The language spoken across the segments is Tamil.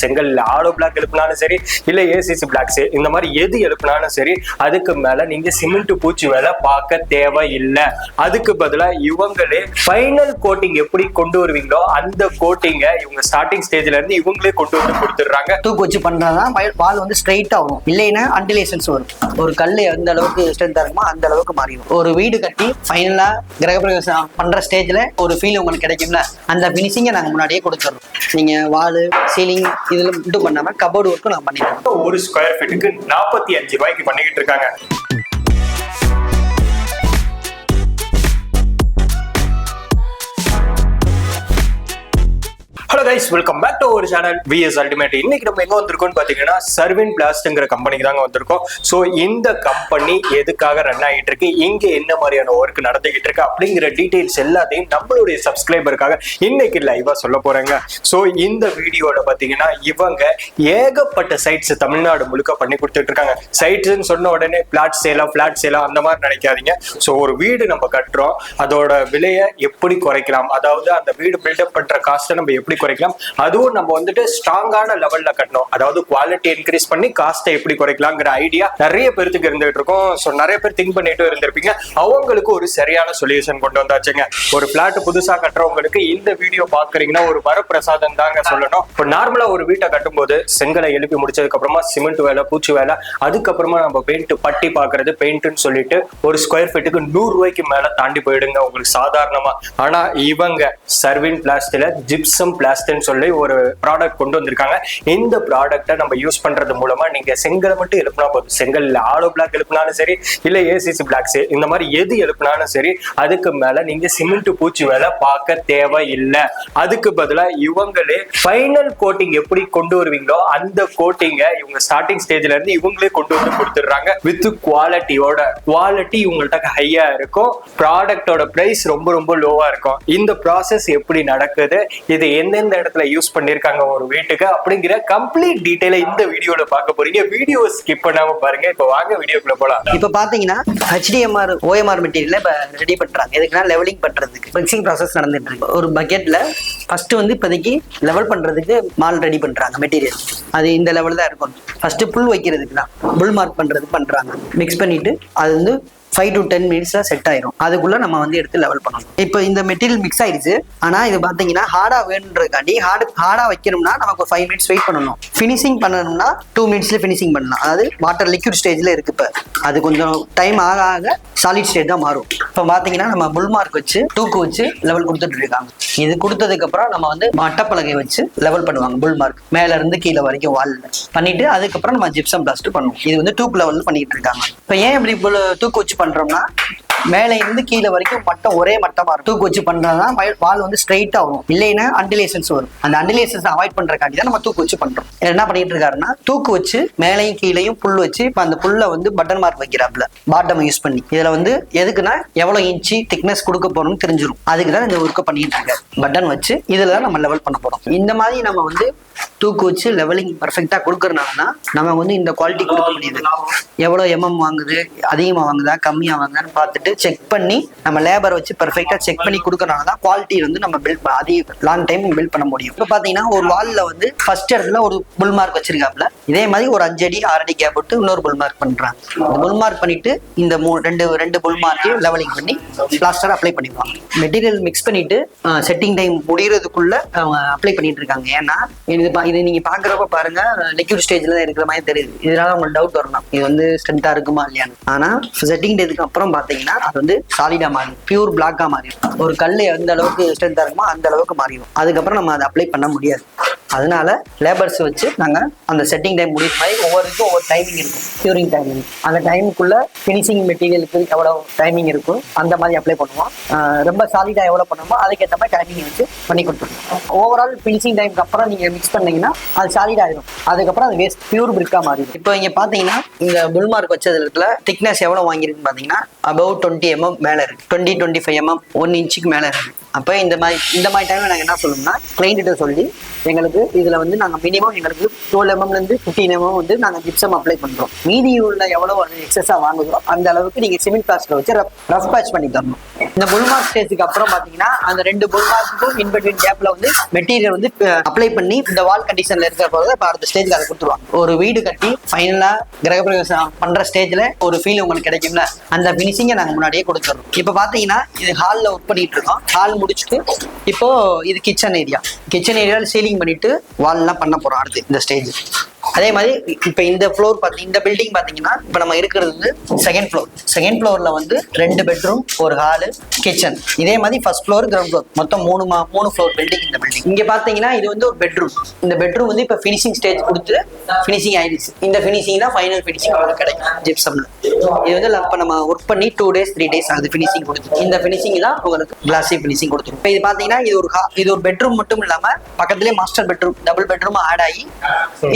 செங்கல் ஆலோ பிளாக் எழுப்பினாலும் சரி இல்ல ஏசிசி பிளாக்ஸ் இந்த மாதிரி எது எழுப்பினாலும் சரி அதுக்கு மேல நீங்க சிமெண்ட் பூச்சி வேலை பார்க்க தேவையில்லை. அதுக்கு பதிலாக இவங்களே ஃபைனல் கோட்டிங் எப்படி கொண்டு வருவீங்களோ அந்த கோட்டிங்கை இவங்க ஸ்டார்டிங் ஸ்டேஜ்ல இருந்து இவங்களே கொண்டு வந்து கொடுத்துடுறாங்க. தூக்கு வச்சு பண்றதுதான் வால் வந்து ஸ்ட்ரைட் ஆகும் இல்லைன்னா அண்டிலேஷன்ஸ் வரும். ஒரு கல் எந்த அளவுக்கு ஸ்ட்ரென்த்தா இருக்குமோ அந்த அளவுக்கு மாறிடும். ஒரு வீடு கட்டி ஃபைனலா கிரகப்பிரவேசம் பண்ற ஸ்டேஜ்ல ஒரு ஃபீல் உங்களுக்கு கிடைக்கும்ல அந்த ஃபினிஷிங்கை நாங்க முன்னாடியே கொடுத்துறோம் நீங்க வால் சீலிங் இதுல மட்டும் பண்ணாம கபோர்டு ஒர்க்கும் நான் பண்ணிடுறேன் ஒரு ஸ்கொயர் ஃபீட்டுக்கு நாற்பத்தி அஞ்சு ரூபாய்க்கு பண்ணிக்கிட்டு இருக்காங்க. கைஸ் வெல்கம் பேக் டு ஒரு சேனல் விஎஸ் அல்டிமேட் இன்னைக்கு நம்ம எங்க வந்திருக்கோம்னு பாத்தீங்கன்னா சர்வின் பிளாஸ்ட்ங்கிற கம்பெனிக்கு தாங்க வந்திருக்கோம். ஸோ இந்த கம்பெனி எதுக்காக ரன் ஆகிட்டு இருக்கு? இங்க என்ன மாதிரியான ஒர்க் நடந்துகிட்டு இருக்கு? அப்படிங்கிற டீடைல்ஸ் எல்லாத்தையும் நம்மளுடைய சப்ஸ்கிரைபருக்காக இன்னைக்கு லைவா சொல்ல போறேங்க. ஸோ இந்த வீடியோல பாத்தீங்கன்னா இவங்க ஏகப்பட்ட சைட்ஸ் தமிழ்நாடு முழுக்க பண்ணி கொடுத்துட்டு இருக்காங்க. சைட்ஸ்ன்னு சொன்ன உடனே பிளாட் சேலா பிளாட் சேலா அந்த மாதிரி நினைக்காதீங்க. ஸோ ஒரு வீடு நம்ம கட்டுறோம். அதோட விலையை எப்படி குறைக்கலாம்? அதாவது அந்த வீடு பில்டப் பண்ற காஸ்ட்டை நம்ம எப்படி குறைக்கலாம்? அதுவும் நம்ம வந்துட்டு ஸ்ட்ராங்கான லெவல்ல கட்டணும். அதாவது குவாலிட்டி இன்க்ரீஸ் பண்ணி காஸ்ட்டை எப்படி குறைக்கலாங்கிற ஐடியா நிறைய பேருக்கு இருந்துகிட்டு இருக்கும். ஸோ நிறைய பேர் திங்க் பண்ணிட்டு இருந்திருப்பீங்க. அவங்களுக்கு ஒரு சரியான சொல்யூஷன் கொண்டு வந்தாச்சுங்க. ஒரு பிளாட் புதுசா கட்டுறவங்களுக்கு இந்த வீடியோ பாக்குறீங்கன்னா ஒரு வரப்பிரசாதம் தாங்க சொல்லணும். இப்போ நார்மலா ஒரு வீட்டை கட்டும்போது செங்கலை எழுப்பி முடிச்சதுக்கு அப்புறமா சிமெண்ட் வேலை பூச்சி வேலை அதுக்கப்புறமா நம்ம பெயிண்ட் பட்டி பாக்குறது பெயிண்ட்னு சொல்லிட்டு ஒரு ஸ்கொயர் ஃபீட்டுக்கு நூறு ரூபாய்க்கு மேல தாண்டி போயிடுங்க. உங்களுக்கு சாதாரணமா. ஆனா இவங்க சர்வின் பிளாஸ்டில ஜிப்சம் பிளாஸ்ட்னு சொல்லி ஒரு ப்ராடக்ட் கொண்டு வந்திருக்காங்க. இந்த ப்ராடக்டை நம்ம யூஸ் பண்றது மூலமா நீங்க செங்கலை மட்டும் எழுப்பினா போதும். செங்கல் ஆலோ பிளாக் எழுப்பினாலும் சரி இல்ல ஏசிசி பிளாக்ஸ் இந்த மாதிரி எது எழுப்பினாலும் சரி அதுக்கு மேல நீங்க சிமெண்ட் பூச்சி வேலை பார்க்க தேவையில்லை. அதுக்கு பதிலா இவங்களே ஃபைனல் கோட்டிங் எப்படி கொண்டு வருவீங்களோ அந்த கோட்டிங்கை இவங்க ஸ்டார்டிங் ஸ்டேஜ்ல இருந்து இவங்களே கொண்டு வந்து கொடுத்துடுறாங்க. வித் குவாலிட்டியோட குவாலிட்டி இவங்கள்ட்ட ஹையா இருக்கும். ப்ராடக்டோட பிரைஸ் ரொம்ப ரொம்ப லோவா இருக்கும். இந்த ப்ராசஸ் எப்படி நடக்குது இது எந்தெந்த இடத்துல யூஸ் பண்ணிருக்காங்க ஒரு வீட்டுக்கு அப்படிங்கிற கம்ப்ளீட் டீட்டெயிலை இந்த வீடியோல பார்க்க போறீங்க. வீடியோ ஸ்கிப் பண்ணாம பாருங்க. இப்போ வாங்க வீடியோக்குள்ள போலாம். இப்போ பாத்தீங்கன்னா ஹெச்டிஎம்ஆர் ஓஎம்ஆர் மெட்டீரியல் இப்போ ரெடி பண்றாங்க. எதுக்குன்னா லெவலிங் பண்றதுக்கு. மிக்சிங் ப்ராசஸ் நடந்துட்டு இருக்கு. ஒரு பக்கெட்ல ஃபர்ஸ்ட் வந்து இப்போதைக்கு லெவல் பண்றதுக்கு மால் ரெடி பண்றாங்க மெட்டீரியல் அது இந்த லெவல் தான் இருக்கும். ஃபர்ஸ்ட் புல் வைக்கிறதுக்கு தான். புல் மார்க் பண்றதுக்கு பண்றாங்க. மிக்ஸ் பண்ணிட்டு அது வந்து ஃபைவ் டு டென் மினிட்ஸ்ல செட் ஆயிரும். அதுக்குள்ள நம்ம வந்து எடுத்து லெவல் பண்ணணும். இப்போ இந்த மெட்டீரியல் மிக்ஸ் ஆயிடுச்சு. ஆனா இது பாத்தீங்கன்னா ஹார்டா வேணுன்றதுக்காண்டி ஹார்டு ஹார்டா வைக்கணும்னா நமக்கு ஒரு ஃபைவ் மினிட்ஸ் வெயிட் பண்ணணும். ஃபினிஷிங் பண்ணணும்னா டூ மினிட்ஸ்ல ஃபினிஷிங் பண்ணலாம். அதாவது வாட்டர் லிக்விட் ஸ்டேஜ்ல இருக்கு இப்போ. அது கொஞ்சம் டைம் ஆக ஆக சாலிட் ஸ்டேஜ் தான் மாறும். இப்போ பாத்தீங்கன்னா நம்ம புல் மார்க் வச்சு தூக்கு வச்சு லெவல் கொடுத்துட்டு இருக்காங்க. இது கொடுத்ததுக்கு அப்புறம் நம்ம வந்து மட்டப்பலகை வச்சு லெவல் பண்ணுவாங்க புல் மார்க் மேல இருந்து கீழே வரைக்கும் வால் பண்ணிட்டு அதுக்கப்புறம் நம்ம ஜிப்சம் பிளாஸ்ட் பண்ணுவோம். இது வந்து டூப் லெவல்ல பண்ணிட்டு இருக்காங்க. இப்போ ஏன் இப்படி புல் தூக்கு வச்சு பண்றோம்னா மேலே இருந்து கீழே வரைக்கும் மட்டம் ஒரே மட்டமா இருக்கும். தூக்கு வச்சு பண்றதுதான் வால் வந்து ஸ்ட்ரைட்டா வரும். இல்லைன்னா அண்டிலேஷன்ஸ் வரும். அந்த அண்டிலேஷன்ஸ் அவாய்ட் பண்றதுக்காண்டி தான் நம்ம தூக்கு வச்சு பண்றோம். என்ன பண்ணிட்டு இருக்காருன்னா தூக்கு வச்சு மேலையும் கீழையும் புல் வச்சு இப்ப அந்த புல்ல வந்து பட்டன் மார்க் வைக்கிறாப்ல பாட்டம் யூஸ் பண்ணி. இதுல வந்து எதுக்குன்னா எவ்வளவு இன்ச்சு திக்னஸ் கொடுக்க போறோம்னு தெரிஞ்சிடும் அதுக்கு தான் இந்த ஒர்க்கை பண்ணிட்டு இருக்காரு பட்டன் வச்சு இதுல தான் நம்ம லெவல் பண்ண போறோம். இந்த மாதிரி நம்ம வந்து தூக்கு வச்சு லெவலிங் பர்ஃபெக்டா கொடுக்கறனால தான் நம்ம வந்து இந்த குவாலிட்டி கொடுக்க முடியுது. எவ்வளவு எம்எம் வாங்குது அதிகமா வாங்குதா கம்மியா வாங்குதான்னு பார்த்துட்டு செக் பண்ணி நம்ம லேபர் வச்சு பர்ஃபெக்டா செக் பண்ணி கொடுக்கறனால தான் குவாலிட்டி வந்து நம்ம பில்ட் அதிக லாங் டைம் பில்ட் பண்ண முடியும். இப்போ பாத்தீங்கன்னா ஒரு வால்ல வந்து ஃபர்ஸ்ட் இடத்துல ஒரு புல் மார்க் வச்சிருக்காப்ல. இதே மாதிரி ஒரு அஞ்சு அடி ஆறு அடி கேப் விட்டு இன்னொரு புல் மார்க் இந்த புல் மார்க் பண்ணிட்டு இந்த மூ ரெண்டு ரெண்டு புல் மார்க்கையும் லெவலிங் பண்ணி பிளாஸ்டர் அப்ளை பண்ணிடுவாங்க. மெட்டீரியல் மிக்ஸ் பண்ணிட்டு செட்டிங் டைம் முடியறதுக்குள்ள அவங்க அப்ளை பண்ணிட்டு இருக்காங்க. ஏன்னா இது இது நீங்க பாக்குறப்ப பாருங்க லிக்யூட் ஸ்டேஜ்ல தான் இருக்கிற மாதிரி தெரியுது. இதனால உங்களுக்கு டவுட் வரணும் இது வந்து ஸ்ட்ரென்த்தா இருக்குமா இல்லையான்னு. ஆனா செட்டிங் டேதுக்கு அப்புறம் பாத்தீங்கன்னா அது வந்து சாலிடா மாறிடும். பியூர் பிளாக்கா மாறிடும். ஒரு கல் எந்த அளவுக்கு ஸ்ட்ரென்த்தா இருக்குமோ அந்த அளவுக்கு மாறிடும். அதுக்கப்புறம் நம்ம அதை அப்ளை பண்ண முடியாது. அதனால லேபர்ஸ் வச்சு நாங்கள் அந்த செட்டிங் டைம் முடிவு மாதிரி ஒவ்வொருக்கும் ஒவ்வொரு டைமிங் இருக்கும். கியூரிங் டைமிங் அந்த டைமுக்குள்ள ஃபினிஷிங் மெட்டீரியலுக்கு எவ்வளோ டைமிங் இருக்கும் அந்த மாதிரி அப்ளை பண்ணுவோம். ரொம்ப சாலிடாக எவ்வளோ பண்ணுமோ அதுக்கேற்ற மாதிரி டைமிங் வச்சு பண்ணி கொடுத்துருவோம். ஓவரால் ஃபினிஷிங் டைமுக்கு அப்புறம் நீங்கள் மிக்ஸ் பண்ணீங்கன்னா அது சாலிட் ஆயிடும் அதுக்கப்புறம் அது வேஸ்ட் பியூர் பிரிக்காக மாறிடும். இப்போ இங்கே பார்த்தீங்கன்னா இந்த புல் மார்க் வச்சதுல இருக்குல்ல திக்னஸ் எவ்வளோ வாங்கியிருக்குன்னு பார்த்தீங்கன்னா அபவ் டுவெண்ட்டி எம்எம் mm மேலே இருக்குது twenty twenty five mm, mm one இன்ச்சுக்கு மேலே இருக்குது அப்போ இந்த மாதிரி இந்த மாதிரி டைமில் நாங்கள் என்ன சொல்லணும்னா கிளைண்ட்ட சொல்லி எங்களுக்கு இதுல வந்து நாங்க மினிமம் எங்களுக்கு டுவெல் எம்எம்ல இருந்து ஃபிஃப்டீன் எம்எம் வந்து நாங்க ஜிப்சம் அப்ளை பண்றோம். மீதி உள்ள எவ்வளவு எக்ஸஸா வாங்குறோம் அந்த அளவுக்கு நீங்க சிமெண்ட் பிளாஸ்டர் வச்சு ரஃப் பேட்ச் பண்ணி தரணும். இந்த புல்மார்க் ஸ்டேஜுக்கு அப்புறம் பாத்தீங்கன்னா அந்த ரெண்டு புல்மார்க்குக்கும் இன்பிட்வீன் கேப்ல வந்து மெட்டீரியல் வந்து அப்ளை பண்ணி இந்த வால் கண்டிஷன்ல இருக்கிற போது இப்ப அடுத்த ஸ்டேஜ்க்கு அதை கொடுத்துருவாங்க. ஒரு வீடு கட்டி ஃபைனலா கிரகப்பிரவேசம் பண்ற ஸ்டேஜ்ல ஒரு ஃபீல் உங்களுக்கு கிடைக்கும்ல அந்த ஃபினிஷிங்கை நாங்க முன்னாடியே கொடுத்துறோம். இப்போ பாத்தீங்கன்னா இது ஹாலில் ஒர்க் பண்ணிட்டு இருக்கோம். ஹால் முடிச்சுட்டு இப்போ இது கிச்சன் ஏரியா கிச்சன் ஏரியாவில் சீலிங் பண்ணிட்டு வால்லாம் பண்ண போறோம் அடுத்து இந்த ஸ்டேஜ் அதே மாதிரி இப்போ இந்த ஃப்ளோர் பார்த்தி இந்த பில்டிங் பார்த்தீங்கன்னா இப்போ நம்ம இருக்கிறது வந்து செகண்ட் ஃப்ளோர் செகண்ட் ஃப்ளோரில் வந்து ரெண்டு பெட்ரூம் ஒரு ஹாலு கிச்சன் இதே மாதிரி ஃபர்ஸ்ட் ஃப்ளோர் கிரவுண்ட் ஃப்ளோர் மொத்தம் மூணு மா மூணு ஃப்ளோர் பில்டிங் இந்த பில்டிங் இங்கே பார்த்தீங்கன்னா இது வந்து ஒரு பெட்ரூம் இந்த பெட்ரூம் வந்து இப்போ ஃபினிஷிங் ஸ்டேஜ் கொடுத்து ஃபினிஷிங் ஆயிடுச்சு. இந்த ஃபினிஷிங் தான் ஃபைனல் ஃபினிஷிங் உங்களுக்கு கிடைக்கும் ஜிப்சம்ல இது வந்து இப்போ நம்ம ஒர்க் பண்ணி டூ டேஸ் த்ரீ டேஸ் ஆகுது ஃபினிஷிங் கொடுத்து. இந்த ஃபினிஷிங் தான் உங்களுக்கு கிளாஸி ஃபினிஷிங் கொடுத்துரும். இப்போ இது பார்த்தீங்கன்னா இது ஒரு இது ஒரு பெட்ரூம் மட்டும் இல்லாமல் பக்கத்துலேயே master bedroom double bedroom add ஆகி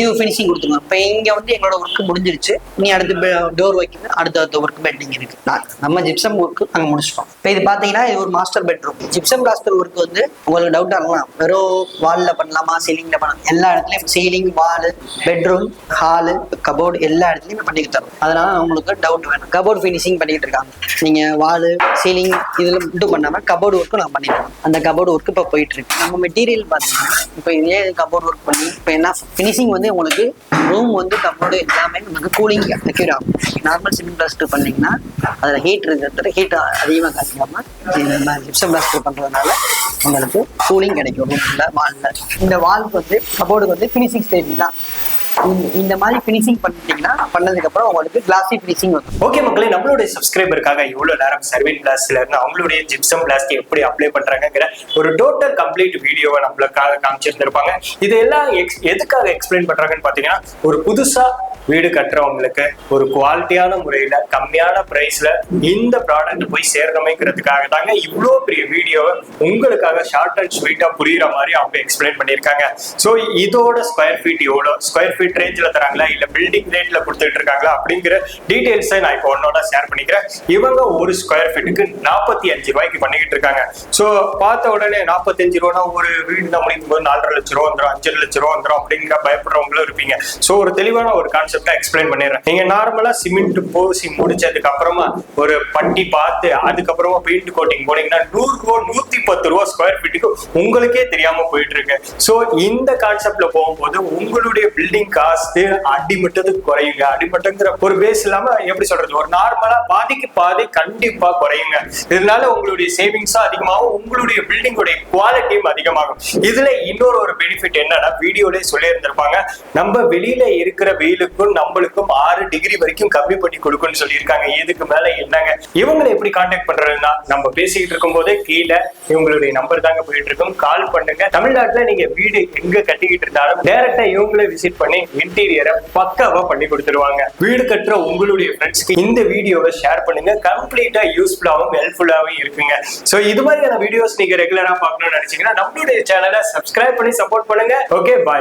இது ஃபினிஷிங் கொடுத்துருவோம் இப்போ இங்க வந்து எங்களோட ஒர்க் முடிஞ்சிருச்சு. நீ அடுத்து டோர் வைக்கணும். அடுத்த அடுத்த ஒர்க் பெண்டிங் இருக்கு. நான் நம்ம ஜிப்சம் ஒர்க் நாங்கள் முடிச்சிட்டோம். இப்போ இது பார்த்தீங்கன்னா இது ஒரு master bedroom gypsum plaster work வந்து உங்களுக்கு டவுட் ஆகலாம் வெறும் வாலில் பண்ணலாமா சீலிங்ல பண்ணலாம் எல்லா இடத்துலையும் ceiling wall bedroom hall cupboard எல்லா இடத்துலையும் பண்ணி தரோம் அதனால உங்களுக்கு டவுட் வேணும். கபோர்டு ஃபினிஷிங் பண்ணிட்டு இருக்காங்க. நீங்க வால் சீலிங் இதுல மட்டும் பண்ணாம கபோர்டு ஒர்க்கும் நான் பண்ணிடுறோம் அந்த கபோர்டு ஒர்க் இப்போ போயிட்டு இருக்கு. நம்ம மெட்டீரியல் பார்த்தீங்கன்னா இப்போ இதே கபோர்டு ஒர்க் பண்ணி இப்போ என்ன ஃபினிஷிங் வந்து உங்களுக்கு ரூம் வந்து கபோர்டு எல்லாமே நமக்கு கூலிங் அக்யூர் ஆகும். நார்மல் சிமெண்ட் பிளாஸ்டர் பண்ணீங்கன்னா அதில் ஹீட் இருக்கிறது ஹீட் அதிகமாக காட்டிக்காம ஜிப்சம் பிளாஸ்டர் பண்ணுறதுனால உங்களுக்கு கூலிங் கிடைக்கும் ரூமில் வாலில் இந்த வால்க்கு வந்து கபோர்டுக்கு வந்து ஃபினிஷிங் ஸ்டேஜ் தான். இந்த- மாதிரி ஃபினிஷிங் பண்ணிட்டீங்கன்னா பண்ணதுக்கு அப்புறம் உங்களுக்கு கிளாஸி ஃபினிஷிங் வரும் ஓகே மக்களே நம்மளுடைய சப்ஸ்கிரைபருக்காக இவ்வளவு நேரம் சர்வின் பிளாஸ்ல இருந்து அவங்களுடைய ஜிப்சம் பிளாஸ்ட் எப்படி அப்ளை பண்றாங்கிற ஒரு டோட்டல் கம்ப்ளீட் வீடியோவை நம்மளுக்காக காமிச்சிருந்திருப்பாங்க. இது எல்லாம் எதுக்காக எக்ஸ்பிளைன் பண்றாங்கன்னு பாத்தீங்கன்னா ஒரு புதுசா வீடு கட்டுறவங்களுக்கு ஒரு குவாலிட்டியான முறையில கம்மியான பிரைஸ்ல இந்த ப்ராடக்ட் போய் சேரணுமேங்கிறதுக்காக தாங்க இவ்வளோ பெரிய வீடியோவை உங்களுக்காக ஷார்ட் அண்ட் ஸ்வீட்டா புரியுற மாதிரி அவங்க எக்ஸ்பிளைன் பண்ணியிருக்காங்க. ஸோ இதோட ஸ்கொயர் ஃபீட் எவ்வளோ? ஸ்கொயர் ஃபீட் ரேஞ்சில் தராங்களா? இல்லை பில்டிங் ரேட்ல கொடுத்துட்டு இருக்காங்களா? அப்படிங்கிற டீடைல்ஸை நான் இப்போ ஒன்னோட ஷேர் பண்ணிக்கிறேன். இவங்க ஒரு ஸ்கொயர் ஃபீட்டுக்கு நாற்பத்தி அஞ்சு ரூபாய்க்கு பண்ணிக்கிட்டு இருக்காங்க. ஸோ பார்த்த உடனே நாற்பத்தஞ்சு ரூபா ஒரு வீடு தான் முடிக்கும் போது நாலரை லட்ச ரூபா வந்துடும் அஞ்சு லட்ச ரூபா வந்துடும் அப்படிங்கிற பயப்படுறவங்களும் இருப்பீங்க. ஸோ ஒரு தெளிவான ஒரு கான்செப்டை எக்ஸ்பிளைன் பண்ணிடுறேன். நீங்க நார்மலா சிமெண்ட் பூசி முடிச்சதுக்கு அப்புறமா ஒரு பட்டி பார்த்து அதுக்கப்புறமா பெயிண்ட் கோட்டிங் போனீங்கன்னா நூறு ரூபா நூத்தி பத்து ரூபா ஸ்கொயர் ஃபீட்டுக்கு உங்களுக்கே தெரியாம போயிட்டு இருக்கு. ஸோ இந்த கான்செப்ட்ல போகும்போது உங்களுடைய பில்டிங் காஸ்ட் அடிமட்டது குறையுங்க. அடிமட்டங்கிற ஒரு பேஸ் இல்லாம எப்படி சொல்றது? ஒரு நார்மலா பாதிக்கு பாதி கண்டிப்பா குறையுங்க. இதனால உங்களுடைய சேவிங்ஸும் அதிகமாகும். உங்களுடைய பில்டிங்கோடைய குவாலிட்டியும் அதிகமாகும். இதுல இன்னொரு ஒரு பெனிஃபிட் என்னன்னா வீடியோலயே சொல்லியிருந்திருப்பாங்க. நம்ம வெளியில இருக்கிற வெயிலுக்கும் நம்மளுக்கும் ஆறு டிகிரி வரைக்கும் கம்மி பண்ணி கொடுக்கும்னு சொல்லியிருக்காங்க. இதுக்கு மேல என்னங்க? இவங்களை எப்படி கான்டாக்ட் பண்றதுன்னா நம்ம பேசிக்கிட்டு இருக்கும் போதே கீழே இவங்களுடைய நம்பர் தாங்க போயிட்டு இருக்கும். கால் பண்ணுங்க. தமிழ்நாட்டுல நீங்க வீடு எங்க கட்டிக்கிட்டு இருந்தாலும் டேரக்டா இவங்களே விசிட் பண்ணி இன்டீரியரை பக்காவா பண்ணி கொடுத்துருவாங்க. வீடு கட்டுற உங்களுடைய ஃப்ரெண்ட்ஸ்க்கு இந்த வீடியோவை ஷேர் பண்ணுங்க. கம்ப்ளீட்டா யூஸ்ஃபுல்லாகவும் ஹெல்ப்ஃபுல்லாவும் இருக்குங்க. ஸோ இது மாதிரியான வீடியோஸ் நீங்க ரெகுலரா பார்க்கணும்னு நினைச்சீங்கன்னா நம்மளுடைய சேனலை சப்ஸ்கிரைப் பண்ணி சப்போர்ட் பண்ணுங்க. Okay bye